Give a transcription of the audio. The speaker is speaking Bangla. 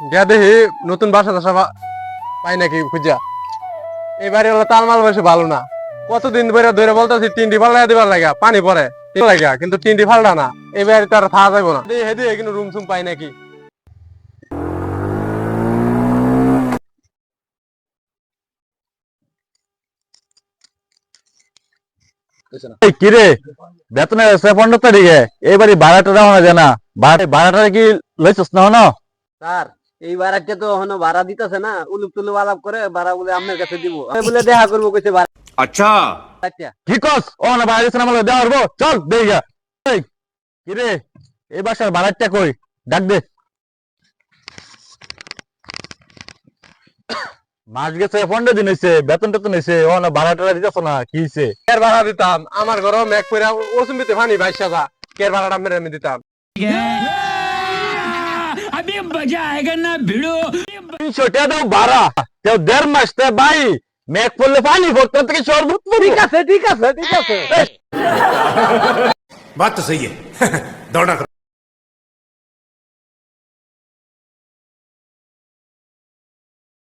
গিয়া দেখি নতুন বাসা টাসা পাই নাকি খুঁজা এবারে হলো তালমাল বসে ভালো না। কতদিন ধরে ধরে বলতেছি তিনটি ফাল্টা দিবার লাগা পানি পরে লাগা কিন্তু তিনটি ফাল্টা না। এবারে তার থাকা যাইব না। দেখি হেদি কিন্তু রুম সুম পাই নাকি। এই কিরে বেতনের পনেরো তারিখে এইবারই ভাড়াটা দেওয়া যায় না। ভাড়াটা কি লইছস না স্যার এই ভাড়াটা তো এখনও ভাড়া দিতেছে না উলুপ তুলু আলাপ করে ভাড়া বলে আপনার কাছে দিব। বলে দেখা করব কইছে আচ্ছা।, আচ্ছা। ঠিক আছে ও না ভাড়া দিছে না দেওয়া করব। চল দেই যা এই বাসার ভাড়াটা কই? ডাক দে। মাস গেছে পনেরো দিন হয়েছে বেতন টেতন হয়েছে ও না ভাড়া টাড়া দিতেছ না কি হয়েছে ভাড়া দিতাম? আমার ঘরও এক করে ওসুম দিতে ফানি বাইশ হাজার। ভাড়াটা মেরে আমি দিতাম? अभी मजा आएगा ना भिड़ो তিনশো টাকা দাও ভাড়া কেউ দেড় মাস তে ভাই মেঘ পড়লে পানি ভক্ত থেকে শরবত ঠিক আছে ঠিক আছে ঠিক আছে बात तो सही है दौड़ा